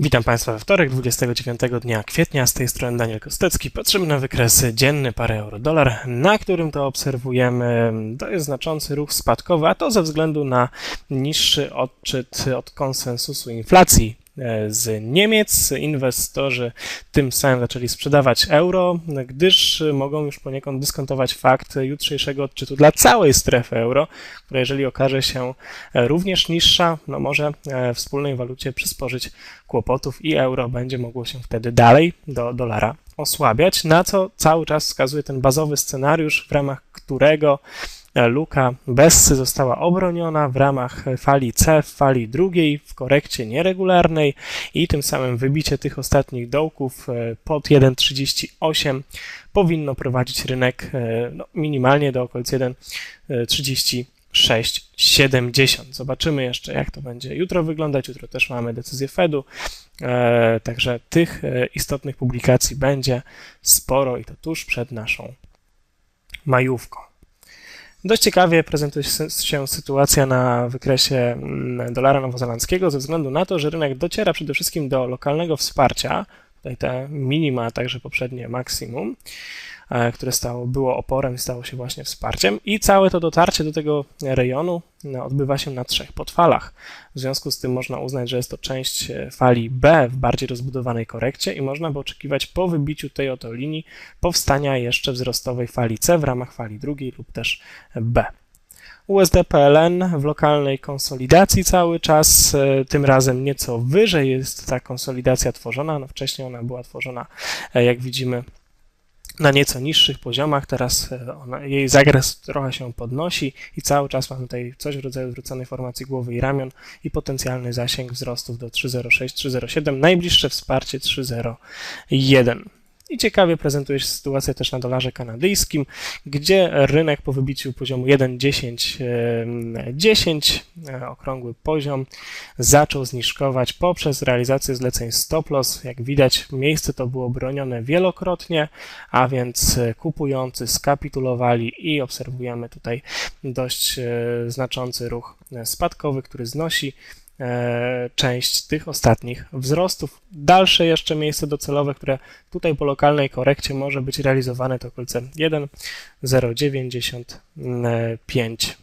Witam Państwa we wtorek, 29 dnia kwietnia. Z tej strony Daniel Kostecki. Patrzymy na wykres dzienny parę euro-dolar, na którym to obserwujemy dość znaczący ruch spadkowy, a to ze względu na niższy odczyt od konsensusu inflacji z Niemiec. Inwestorzy tym samym zaczęli sprzedawać euro, gdyż mogą już poniekąd dyskontować fakt jutrzejszego odczytu dla całej strefy euro, która jeżeli okaże się również niższa, no może e, wspólnej walucie przysporzyć kłopotów i euro będzie mogło się wtedy dalej do dolara osłabiać, na co cały czas wskazuje ten bazowy scenariusz, w ramach którego luka Bessy została obroniona w ramach fali C, w fali drugiej, w korekcie nieregularnej i tym samym wybicie tych ostatnich dołków e, pod 1,38 powinno prowadzić rynek e, no, minimalnie do okolic 1,3670. Zobaczymy jeszcze, jak to będzie jutro wyglądać. Jutro też mamy decyzję Fedu, e, także tych istotnych publikacji będzie sporo i to tuż przed naszą majówką. Dość ciekawie prezentuje się sytuacja na wykresie mm, dolara nowozelandzkiego ze względu na to, że rynek dociera przede wszystkim do lokalnego wsparcia, tutaj te minima, a także poprzednie maksimum, E, które stało, było oporem, stało się właśnie wsparciem i całe to dotarcie do tego rejonu no, odbywa się na trzech podfalach. W związku z tym można uznać, że jest to część e, fali B w bardziej rozbudowanej korekcie i można by oczekiwać po wybiciu tej oto linii powstania jeszcze wzrostowej fali C w ramach fali drugiej lub też B. USD PLN w lokalnej konsolidacji cały czas, e, tym razem nieco wyżej jest ta konsolidacja tworzona, no wcześniej ona była tworzona, jak widzimy, na nieco niższych poziomach. Teraz e, ona, jej zakres trochę się podnosi i cały czas mamy tutaj coś w rodzaju zwróconej formacji głowy i ramion i potencjalny zasięg wzrostów do 3,06-3,07, najbliższe wsparcie 3,01. I ciekawie prezentuje się sytuacja też na dolarze kanadyjskim, gdzie rynek po wybiciu poziomu 1,1010, e, okrągły poziom, zaczął zniżkować poprzez realizację zleceń stop loss. Jak widać, miejsce to było bronione wielokrotnie, a więc kupujący skapitulowali i obserwujemy tutaj dość e, znaczący ruch spadkowy, który znosi E, część tych ostatnich wzrostów. Dalsze jeszcze miejsce docelowe, które tutaj po lokalnej korekcie może być realizowane to okolice 1,095